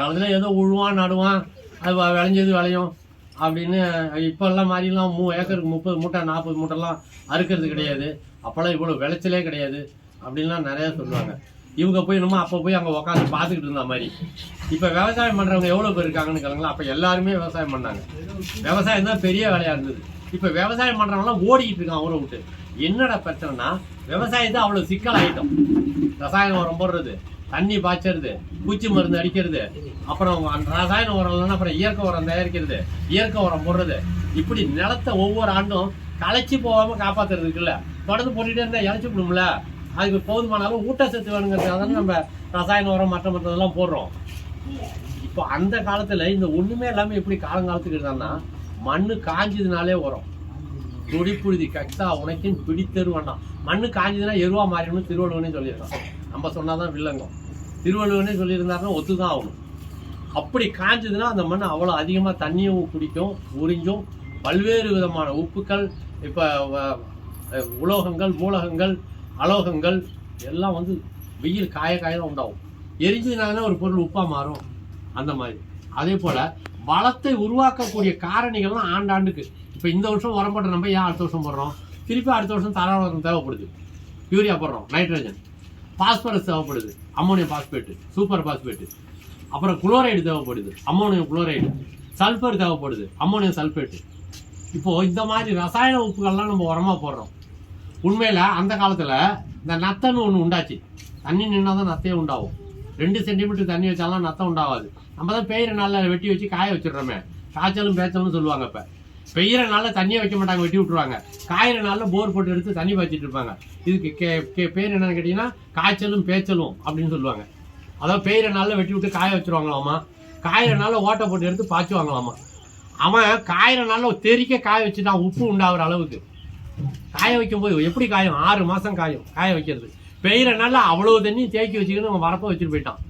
காலத்தில் ஏதோ உழுவான் நடுவான் அது விளைஞ்சது விளையும் அப்படின்னு இப்போல்லாம் மாதிரிலாம் மூ ஏக்கருக்கு முப்பது மூட்டை நாற்பது மூட்டைலாம் அறுக்கிறது கிடையாது. அப்போல்லாம் இவ்வளோ விளைச்சலே கிடையாது அப்படின்லாம் நிறைய சொல்லுவாங்க. இவங்க போய் என்னமோ அப்போ போய் அங்கே உட்காந்து பார்த்துக்கிட்டு இருந்த மாதிரி. இப்போ விவசாயம் பண்ணுறவங்க எவ்வளோ பேர் இருக்காங்கன்னு கேளுங்களா அப்போ எல்லாருமே விவசாயம் பண்ணாங்க. விவசாயம் தான் பெரிய வேலையாக இருந்தது. இப்போ விவசாயம் பண்ணுறவங்களாம் ஓடிக்கிட்டு இருக்கான் ஊரை விட்டு. என்னடா பிரச்சனைனா விவசாயத்தை அவ்வளோ சிக்கலாயிட்டோம். ரசாயன உரம் போடுறது தண்ணி பாய்ச்சறது பூச்சி மருந்து அடிக்கிறது அப்புறம் ரசாயன உரம் இல்லைன்னா அப்புறம் இயற்கை உரம் தயாரிக்கிறது இயற்கை உரம் போடுறது. இப்படி நிலத்தை ஒவ்வொரு ஆண்டும் களைச்சி போகாமல் காப்பாற்றுறது இருக்குல்ல தொடர்ந்து போட்டுகிட்டே இருந்தால் இழைச்சி விடும்ல அதுக்கு போதுமான அளவு ஊட்டச்சத்து வேணுங்கிறதுக்காக தானே நம்ம ரசாயன உரம் மற்ற மற்றதெல்லாம் போடுறோம். இப்போ அந்த காலத்தில் இந்த ஒன்றுமே இல்லாமல் எப்படி காலங்காலத்துக்கு இருந்தான்னா மண்ணு காஞ்சதுனாலே உரம். துடிப்புழுதி கக்ஸா உனக்கின் பிடித்தரு வேண்டாம் மண்ணு காஞ்சதுன்னா எருவா மாறிடணும் திருவள்ளுவனே சொல்லியிருக்கான். நம்ம சொன்னாதான் வில்லங்கம். திருவள்ளுவனே சொல்லியிருந்தாருன்னா ஒத்துதான் ஆகணும். அப்படி காஞ்சதுன்னா அந்த மண் அவ்வளோ அதிகமாக தண்ணியும் குடிக்கும் உறிஞ்சும். பல்வேறு விதமான உப்புக்கள் இப்போ உலோகங்கள் மூலகங்கள் அலோகங்கள் எல்லாம் வந்து வெயில் காய காய தான் உண்டாகும். எரிஞ்சதுனால ஒரு பொருள் உப்பாக மாறும். அந்த மாதிரி. அதே போல் வளத்தை உருவாக்கக்கூடிய காரணிகள்லாம் ஆண்டாண்டுக்கு. இப்போ இந்த வருஷம் உரம் போட்ட நம்ம ஏன் அடுத்த வருஷம் போடுறோம்? திருப்பி அடுத்த வருஷம் தர தேவைப்படுது. யூரியா போடுறோம் நைட்ரஜன். பாஸ்பரஸ் தேவைப்படுது. Ammonium phosphate. Super phosphate. அப்புறம் குளோரைடு தேவைப்படுது. Ammonium chloride. சல்ஃபர் தேவைப்படுது. அம்மோனியம் சல்ஃபேட்டு இப்போது இந்த மாதிரி ரசாயன உப்புகள்லாம் நம்ம உரமாக போடுறோம். உண்மையில் அந்த காலத்தில் இந்த நத்தன்னு ஒன்று உண்டாச்சு. தண்ணி நின்னா தான் நத்தையே உண்டாகும். ரெண்டு சென்டிமீட்டர் தண்ணி வச்சாலாம் நத்தம் உண்டாகாது. நம்ம தான் பெய்கிற நாளில் வெட்டி வச்சு காய வச்சிடுறோமே. காய்ச்சலும் பேச்சலும் சொல்லுவாங்க இப்போ. பெய்கிற நாளில் தண்ணியே வைக்க மாட்டாங்க வெட்டி விட்டுருவாங்க. காயிற நாளில் போர் போட்டு எடுத்து தண்ணி பாய்ச்சிட்டு இருப்பாங்க. இதுக்கு கே கே பேர் என்னன்னு கேட்டிங்கன்னா காய்ச்சலும் பேச்சலும் அப்படின்னு சொல்லுவாங்க. அதாவது பெய்கிற நாளில் வெட்டி விட்டு காய வச்சுருவாங்களாமா? காயிற நாளில் ஓட்டை போட்டு எடுத்து பாய்ச்சுவாங்களாமா? அவன் காயிற நாளில் தெறிக்க காய வச்சுட்டான் உப்பு உண்டாகிற அளவுக்கு. காய வைக்கும் போது எப்படி காயும்? ஆறு மாதம் காயும் காய வைக்கிறது. பெய்கிற நாளில் அவ்வளோ தண்ணி தேக்கி வச்சுக்கின்னு அவன் வரப்போ வச்சுட்டு போயிட்டான்.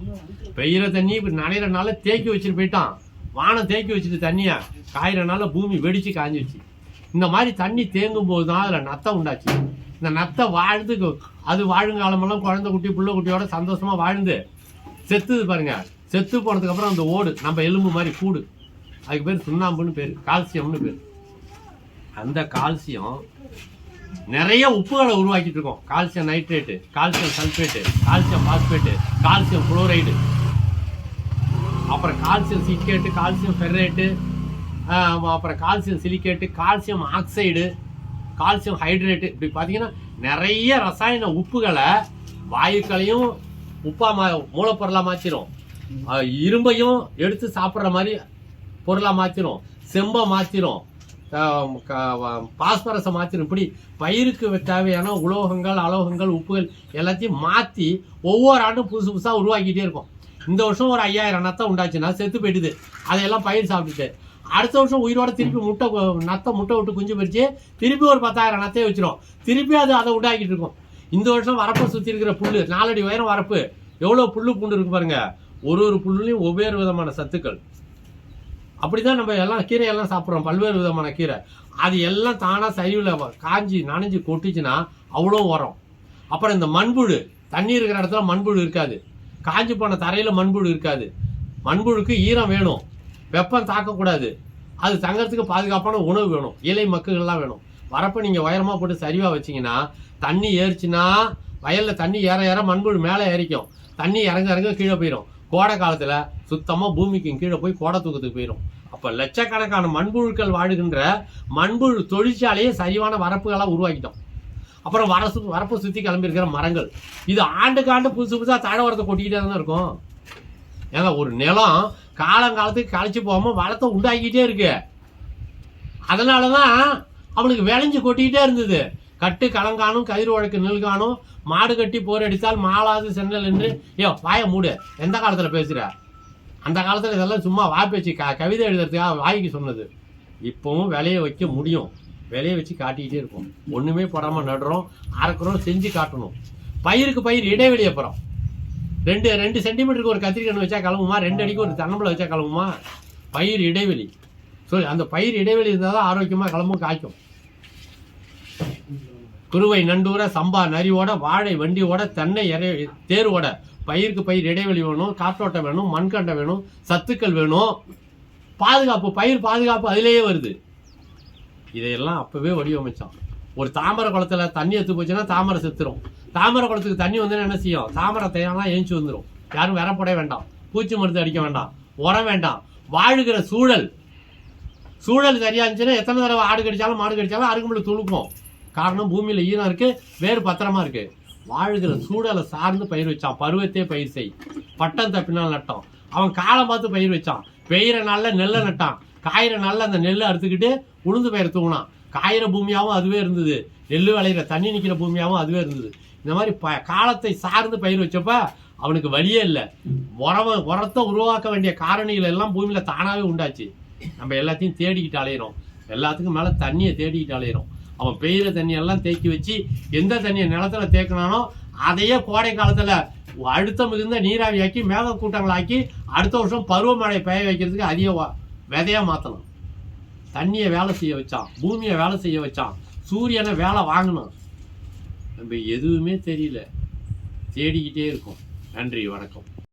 பெய்கிற தண்ணி இப்படி நனைகிற நாளில் தேக்கி வச்சுட்டு போயிட்டான். வானம் தேக்கி வச்சுட்டு தண்ணியை? காயிறனால பூமி வெடிச்சு காஞ்சிச்சு இந்த மாதிரி தண்ணி தேங்கும் போது தான் அதில் நத்தம் உண்டாச்சு. இந்த நத்தை வாழ்ந்து அது வாழுங்காலமெல்லாம் குழந்தை குட்டி புள்ள குட்டியோட சந்தோஷமா வாழ்ந்து செத்துது பாருங்க. செத்து போனதுக்கப்புறம் அந்த ஓடு நம்ம எலும்பு மாதிரி கூடு. அதுக்கு பேர் சுண்ணாம்புன்னு பேர் கால்சியம்னு பேர். அந்த கால்சியம் நிறைய உப்புகளை உருவாக்கிட்டு இருக்கோம். Calcium nitrate calcium sulphate calcium phosphate calcium chloride. அப்புறம் கால்சியம் சிலிக்கேட்டு கால்சியம் ஃபெர்ரேட்டு அப்புறம் calcium silicate calcium oxide calcium hydrate. இப்படி பார்த்தீங்கன்னா நிறைய ரசாயன உப்புகளை வாயுக்களையும் உப்பாக மா மூலப்பொருளாக மாற்றிடும் இரும்பையும் எடுத்து சாப்பிட்ற மாதிரி பொருளாக மாற்றிடும் செம்பை மாற்றிடும் பாஸ்பரஸை மாற்றிடும் இப்படி பயிருக்கு தேவையான உலோகங்கள் அலோகங்கள் உப்புகள் எல்லாத்தையும் மாற்றி ஒவ்வொரு ஆண்டும் புதுசு புதுசாக உருவாக்கிட்டே இருக்கும். இந்த வருஷம் ஒரு ஐயாயிரம் நத்தம் உண்டாச்சுன்னா செத்து போயிடுது. அதையெல்லாம் பயிர் சாப்பிட்டுட்டு. அடுத்த வருஷம் உயிரோட திருப்பி முட்டை நத்தை முட்டை விட்டு குஞ்சு பறிச்சு திருப்பி ஒரு பத்தாயிரம் நத்தையை வச்சிரும். திருப்பி அது அதை உண்டாக்கிட்டு இருக்கும். இந்த வருஷம் வரப்பை சுற்றி இருக்கிற புல் நாலடி உயரம் வரப்பு எவ்வளோ புல்லு பூண்டு இருக்கு பாருங்க. ஒரு ஒரு புல்லுலையும் ஒவ்வொரு விதமான சத்துக்கள். அப்படிதான் நம்ம எல்லாம் கீரையெல்லாம் சாப்பிட்றோம். பல்வேறு விதமான கீரை. அது எல்லாம் தானாக சரிவில் காஞ்சி நனைஞ்சு கொட்டுச்சுன்னா அவ்வளோ உரம். அப்புறம் இந்த மண்புழு தண்ணி இருக்கிற இடத்துல மண்புழு இருக்காது. காஞ்சி போன தரையில் மண்புழு இருக்காது. மண்புழுக்கு ஈரம் வேணும். வெப்பம் தாக்கக்கூடாது. அது தங்கறதுக்கு பாதுகாப்பான உணவு வேணும். இலை மக்குகள்லாம் வேணும். வரப்போ நீங்கள் உயரமாக போட்டு சரிவாக வச்சீங்கன்னா தண்ணி ஏறிச்சுன்னா வயலில் தண்ணி ஏற ஏற மண்புழு மேலே ஏறிக்கும். தண்ணி இறங்க இறங்க கீழே போயிடும் கோடை காலத்தில் சுத்தமாக பூமிக்கு கீழே போய் கோடை தூக்கத்துக்கு போயிடும் அப்போ லட்சக்கணக்கான மண்புழுக்கள் வாழுகின்ற மண்புழு தொழிற்சாலையை சரிவான வரப்புகளாக உருவாக்கிட்டோம். அப்புறம் வரசு வரப்பு சுற்றி கிளம்பியிருக்கிற மரங்கள். இது ஆண்டுக்கு ஆண்டு புதுசு புதுசாக தாழவரத்தை கொட்டிக்கிட்டே தான் இருக்கும். ஏங்க ஒரு நிலம் காலங்காலத்துக்கு கழிச்சு போகாமல் வளத்தை உண்டாக்கிட்டே இருக்கு. அதனால தான் அவனுக்கு விளைஞ்சு கொட்டிக்கிட்டே இருந்தது. கட்டு கலங்கானும் கயிறு வழக்கு நெல்கானும் மாடு கட்டி போர் அடித்தால் மாலாது சென்னல் என்று. ஏ வாய மூடு. எந்த காலத்தில் பேசுகிற அந்த காலத்தில் இதெல்லாம் சும்மா வாய் பேச்சு. க கவிதை எழுதுறதுக்காக வாய்க்கு சொன்னது. இப்போவும் விளைய வைக்க முடியும். விளைய வச்சு காட்டிக்கிட்டே இருக்கும் ஒன்றுமே படாமல் நடுறோம் அறுக்கிறோம் செஞ்சு காட்டணும். பயிருக்கு பயிர் இடைவெளி அப்புறம். ரெண்டு ரெண்டு சென்டிமீட்டருக்கு ஒரு கத்திரிக்கண் வச்சா கிளம்புமா? ரெண்டு அடிக்கு ஒரு தன்னம்பளை வச்சா கிளம்புமா? பயிர் இடைவெளி. சொல்லி அந்த பயிர் இடைவெளி இருந்தால் தான் ஆரோக்கியமாக கிளம்பும் காய்க்கும். குருவை நண்டூர சம்பா நரியோட வாழை வண்டியோட தென்னை இறை தேரோட பயிருக்கு பயிர் இடைவெளி வேணும் காற்றோட்டம் வேணும் மண்கண்டை வேணும் சத்துக்கள் வேணும். பாதுகாப்பு பயிர் பாதுகாப்பு அதிலேயே வருது. இதையெல்லாம் அப்பவே வடிவமைச்சான் ஒரு தாமரை குளத்துல தண்ணி எடுத்து போச்சுன்னா தாமரை செத்துரும். தாமரை குளத்துக்கு தண்ணி வந்து என்ன செய்யும்? தாமரை தேவைலாம் ஏஞ்சி வந்துடும் யாரும் விரப்படைய வேண்டாம். பூச்சி மருந்து அடிக்க வேண்டாம். உரம் வேண்டாம். வாழுகிற சூழல். சூழல் சரியா இருந்துச்சுன்னா எத்தனை தடவை ஆடு கடிச்சாலும் மாடு கடிச்சாலும் அருகும்புல துளுக்கும். காரணம் பூமியில ஈரம் இருக்கு வேறு பத்திரமா இருக்கு. வாழுகிற சூழலை சார்ந்து பயிர் வச்சான். பருவத்தே பயிர் செய். பட்டம் தப்பினால் நட்டோம். அவன் காலம் பார்த்து பயிர் வச்சான். பெய்கிற நாள்ல நெல்லை நட்டான். காயிற நல்லா அந்த நெல்லை அறுத்துக்கிட்டு உளுந்து பயிர் தூங்கினான் காயிற பூமியாகவும் அதுவே இருந்தது. நெல் விளையிற தண்ணி நிற்கிற பூமியாகவும் அதுவே இருந்தது. இந்த மாதிரி ப காலத்தை சார்ந்து பயிர் வச்சப்ப அவனுக்கு வழியே இல்லை. உரவ உரத்தை உருவாக்க வேண்டிய காரணிகள் எல்லாம் பூமியில் தானாகவே உண்டாச்சு. நம்ம எல்லாத்தையும் தேடிக்கிட்டு அலையிறோம். எல்லாத்துக்கும் மேலே தண்ணியை தேடிக்கிட்டு அலையிறோம். அவன் பெய்கிற தண்ணியெல்லாம் தேக்கி வச்சு எந்த தண்ணியை நிலத்துல தேக்கினானோ அதையே கோடை காலத்தில் அழுத்தம் மிகுந்த நீராவியாக்கி மேக கூட்டங்களாக்கி அடுத்த வருஷம் பருவமழை பெய்ய வைக்கிறதுக்கு அதிக விதையாக மாற்றணும் தண்ணியை வேலை செய்ய வச்சான் பூமியை வேலை செய்ய வச்சான் சூரியனை வேலை வாங்கணும் நம்ம எதுவுமே தெரியல. தேடிக்கிட்டே இருக்கோம். நன்றி வணக்கம்.